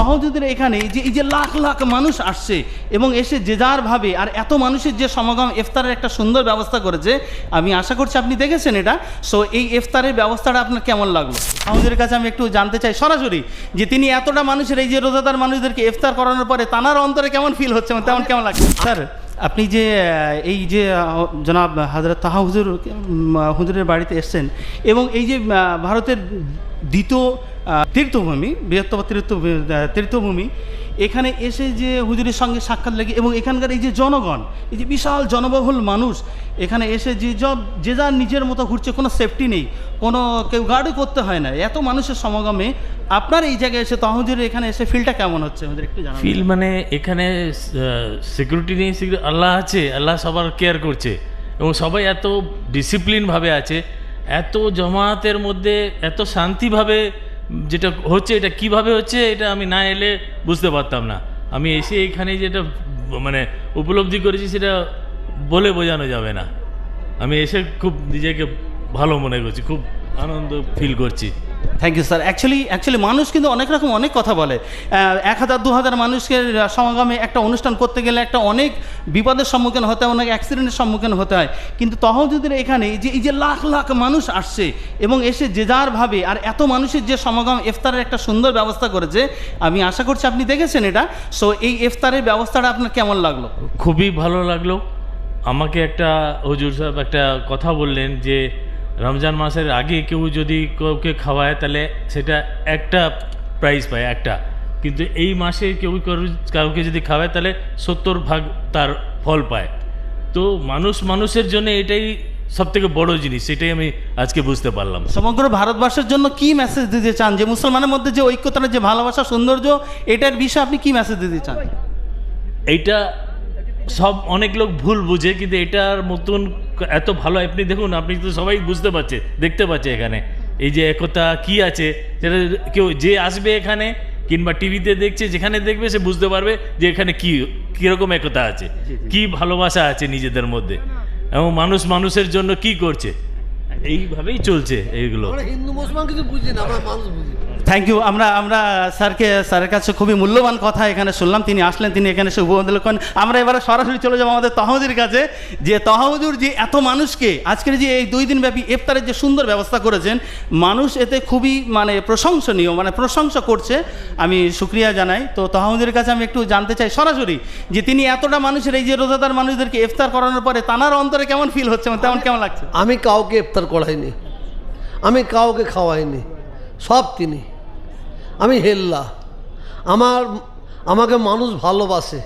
তহজুদের এখানে যে, এই যে লাখ লাখ মানুষ আসছে এবং এসে যে যার ভাবে আর এত মানুষের যে সমাগম, ইফতারের একটা সুন্দর ব্যবস্থা করেছে, আমি আশা করছি আপনি দেখেছেন এটা। সো এই ইফতারের ব্যবস্থাটা আপনার কেমন লাগল? আমাদের কাছে আমি একটু জানতে চাই সরাসরি যে তিনি এতটা মানুষের, এই যে রোজাদার মানুষদেরকে ইফতার করানোর পরে তানার অন্তরে কেমন ফিল হচ্ছে? মানে তেমন কেমন লাগছে? স্যার, আপনি যে, এই যে, জনাব হাজরত তাহা হুজুর হুজুরের বাড়িতে এসছেন এবং এই যে ভারতের দ্বিতীয় তীর্থভূমি, বৃহত্তম তীর্থ তীর্থভূমি, এখানে এসে যে হুজুরের সঙ্গে সাক্ষাৎ লাগে এবং এখানকার এই যে জনগণ, এই যে বিশাল জনবহুল মানুষ, এখানে এসে যে সব যে যার নিজের মতো ঘুরছে, কোনো সেফটি নেই, কোনো কেউ গার্ডও করতে হয় না। এত মানুষের সমাগমে আপনার এই জায়গায় এসে তহজুরের এখানে এসে ফিলটা কেমন হচ্ছে? আমাদের একটু জানাবেন ফিল মানে এখানে সিকিউরিটি নেই আল্লাহ আছে, আল্লাহ সবার কেয়ার করছে এবং সবাই এত ডিসিপ্লিনভাবে আছে। এত জমাতের মধ্যে এত শান্তিভাবে যেটা হচ্ছে, এটা কীভাবে হচ্ছে, এটা আমি না এলে বুঝতে পারতাম না। আমি এসে এখানে যেটা মানে উপলব্ধি করেছি, সেটা বলে বোঝানো যাবে না। আমি এসে খুব নিজেকে ভালো মনে করছি, খুব আনন্দ ফিল করছি। Thank you sir actually actually মানুষ কিন্তু অনেক রকম অনেক কথা বলে। এক হাজার, দু হাজার মানুষকে সমাগমে একটা অনুষ্ঠান করতে গেলে একটা অনেক বিপদের সম্মুখীন হতে হয়, অনেক অ্যাক্সিডেন্টের সম্মুখীন হতে হয়। কিন্তু তহজুদের এখানে যে, এই যে লাখ লাখ মানুষ আসছে এবং এসে যে যারভাবে আর এত মানুষের যে সমাগম, ইফতারের একটা সুন্দর ব্যবস্থা করেছে, আমি আশা করছি আপনি দেখেছেন এটা। সো এই ইফতারের ব্যবস্থাটা আপনার কেমন লাগল? খুবই ভালো লাগল। আমাকে একটা হুজুর সাহেব একটা কথা বললেন যে রমজান মাসের আগে কেউ যদি কাউকে খাওয়ায় তাহলে সেটা একটা প্রাইজ পায় একটা। কিন্তু এই মাসে কেউ কাউকে যদি খাওয়ায় তাহলে সত্তর ভাগ তার ফল পায়। তো মানুষ মানুষের জন্য এটাই সব থেকে বড় জিনিস সেটাই আমি আজকে বুঝতে পারলাম। সমগ্র ভারতবর্ষের জন্য কি মেসেজ দিতে চান? যে মুসলমানের মধ্যে যে ঐক্যতার যে ভালোবাসা সৌন্দর্য এটার বিষয়ে আপনি কি মেসেজ দিতে চান? এইটা সব অনেক লোক ভুল বুঝে কিন্তু এটার মতন এত ভালো আপনি দেখুন আপনি তো সবাই বুঝতে পারছে দেখতে পাচ্ছে এখানে। এই যে একতা কি আছে সেটা কেউ যে আসবে এখানে কিংবা টিভিতে দেখছে যেখানে দেখবে সে বুঝতে পারবে যে এখানে কি কীরকম একতা আছে কি ভালোবাসা আছে নিজেদের মধ্যে। এবং মানুষ মানুষের জন্য কি করছে? এইভাবেই চলছে এইগুলো। হিন্দু মুসলমান কিছু বুঝি না আমরা মানুষ বুঝি। থ্যাংক ইউ আমরা আমরা স্যারকে, স্যারের কাছে খুবই মূল্যবান কথা এখানে শুনলাম। তিনি আসলেন, তিনি এখানে এসে উপবন্ধ করেন আমরা এবারে সরাসরি চলে যাব আমাদের তহমদির কাছে, যে তহমদুর যে এত মানুষকে আজকের যে এই দুই দিন ব্যাপী ইফতারের যে সুন্দর ব্যবস্থা করেছেন, মানুষ এতে খুবই মানে প্রশংসনীয় মানে প্রশংসা করছে। আমি সুক্রিয়া জানাই। তো তহমদির কাছে আমি একটু জানতে চাই সরাসরি, যে তিনি এতটা মানুষের, এই যে রোজাদার মানুষদেরকে ইফতার করানোর পরে তানার অন্তরে কেমন ফিল হচ্ছে? মানে তেমন কেমন লাগছে? আমি কাউকে ইফতার করাইনি। আমি কাউকে খাওয়াইনি। সব তিনি। আমি হেল্লা। আমার, আমাকে মানুষ ভালোবাসে।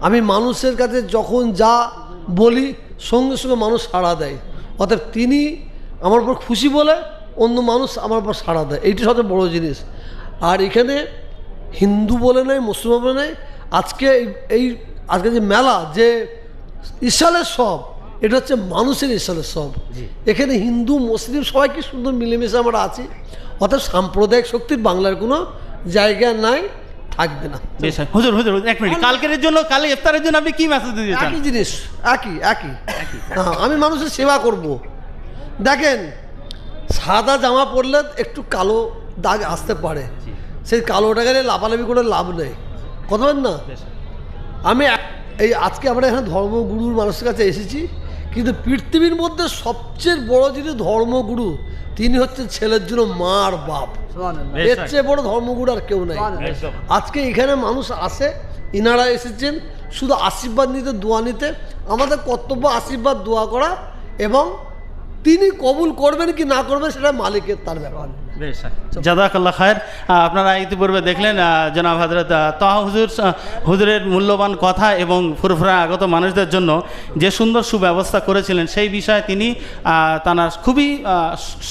আমি মানুষের কাছে যখন যা বলি, সঙ্গে সঙ্গে মানুষ সাড়া দেয়। অর্থাৎ তিনি আমার উপর খুশি বলে, অন্য মানুষ আমার উপর সাড়া দেয়। এইটি সবচেয়ে বড় জিনিস। আর এখানে হিন্দু বলে নেই, মুসলমান বলে নেই। আজকে এই- আজকে যে মেলা, যে ইসালের সব এটা হচ্ছে মানুষের ইসালের সব। এখানে হিন্দু মুসলিম সবাই কি সুন্দর মিলেমিশে আমরা আছি। অর্থাৎ সাম্প্রদায়িক শক্তির বাংলার কোনো জায়গা নাই থাকবে না। বেশ হুজুর হুজুর হুজুর, এক মিনিট। কালকের জন্য কালে ইফতারের জন্য আপনি কি মেসেজ দিতে চান? একই জিনিস একই একই। হ্যাঁ আমি মানুষের সেবা করব। দেখেন সাদা জামা পরলে একটু কালো দাগ আসতে পারে। সেই কালোটা গেলে লাফালাফি করে লাভ নেই। কথা না? আমি এই আজকে আমরা এখানে ধর্মগুরুর মানুষের কাছে এসেছি। কিন্তু পৃথিবীর মধ্যে সবচেয়ে বড় যিনি ধর্মগুরু তিনি হচ্ছে ছেলের জন্য মার আর বাপ। এর চেয়ে বড় ধর্মগুরু আর কেউ নাই। আজকে এখানে মানুষ আসে ইনারা এসেছেন শুধু আশীর্বাদ নিতে দোয়া নিতে। আমাদের কর্তব্য আশীর্বাদ দোয়া করা এবং তিনি কবুল করবেন কি না করবেন সেটা মালিকের তার ব্যাপার। জাদাকাল্লা খায়ের। আপনারা ইতিপূর্বে দেখলেন জনাব হজরত তাহা হুজুর হুজুরের মূল্যবান কথা এবং ফুরফুরা আগত মানুষদের জন্য যে সুন্দর সুব্যবস্থা করেছিলেন সেই বিষয়ে তিনি তানার খুবই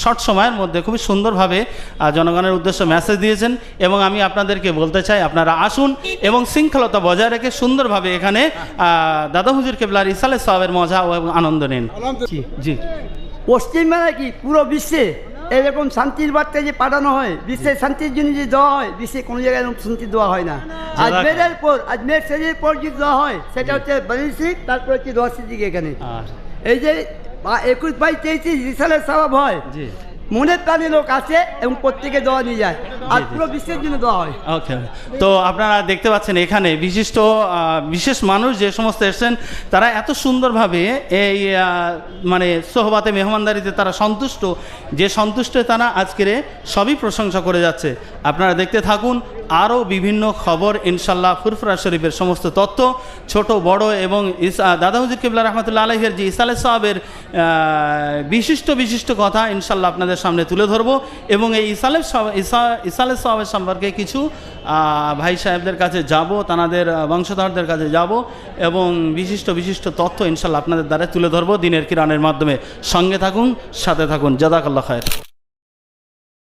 শর্ট সময়ের মধ্যে খুবই সুন্দরভাবে জনগণের উদ্দেশ্যে মেসেজ দিয়েছেন এবং আমি আপনাদেরকে বলতে চাই আপনারা আসুন এবং শৃঙ্খলতা বজায় রেখে সুন্দরভাবে এখানে দাদা হুজুর কেবলার ইসালে সাহেবের মজা ও এবং আনন্দ নিন। জি জি। পশ্চিমবাংলায় কি পুরো বিশ্বে এরকম শান্তির বার্তা যে পাঠানো হয় বিশ্বের শান্তির জন্য যে দেওয়া হয় বিশ্বে কোনো জায়গায় এরকম শান্তি দেওয়া হয় না। আজমেরের পর আজমের শ্রেণির পর যদি দেওয়া হয় সেটা হচ্ছে বানিসিক তারপর হচ্ছে দোয়া সিদ্দিক এখানে। এই যে একুশ বাইশ তেইশ রিসালের স্বভাব হয়। মনের প্রাণী লোক আছে এবং প্রত্যেকে দেওয়া নিয়ে যায়। আর পুরো বিশ্বের জন্য দেওয়া হয়। ওকে। তো আপনারা দেখতে পাচ্ছেন এখানে বিশিষ্ট বিশেষ মানুষ যে সমস্ত এসেছেন তারা এত সুন্দরভাবে এই মানে সোহবাতে মেহমানদারিতে তারা সন্তুষ্ট। যে সন্তুষ্ট তারা আজকের সবই প্রশংসা করে যাচ্ছে। আপনারা দেখতে থাকুন আরও বিভিন্ন খবর ইনশাল্লাহ ফুরফুরা শরীফের সমস্ত তথ্য ছোট বড় এবং ইসা দাদা হুজুর কিবলা রহমতুল্লাহ আলহের যে ইসালে সাহাবের বিশিষ্ট বিশিষ্ট কথা ইনশাল্লাহ আপনাদের সামনে তুলে ধরবো এবং এই ইসালে সাহাব- ইসা ইসালে সাহাবের সম্পর্কে কিছু ভাই সাহেবদের কাছে যাব আহ, বংশধরদের কাছে যাব এবং বিশিষ্ট বিশিষ্ট তথ্য ইনশাল্লাহ আপনাদের দ্বারা তুলে ধরবো দিনের কিরানের মাধ্যমে। সঙ্গে থাকুন সাথে থাকুন। জাদাকাল্লা খায়ের।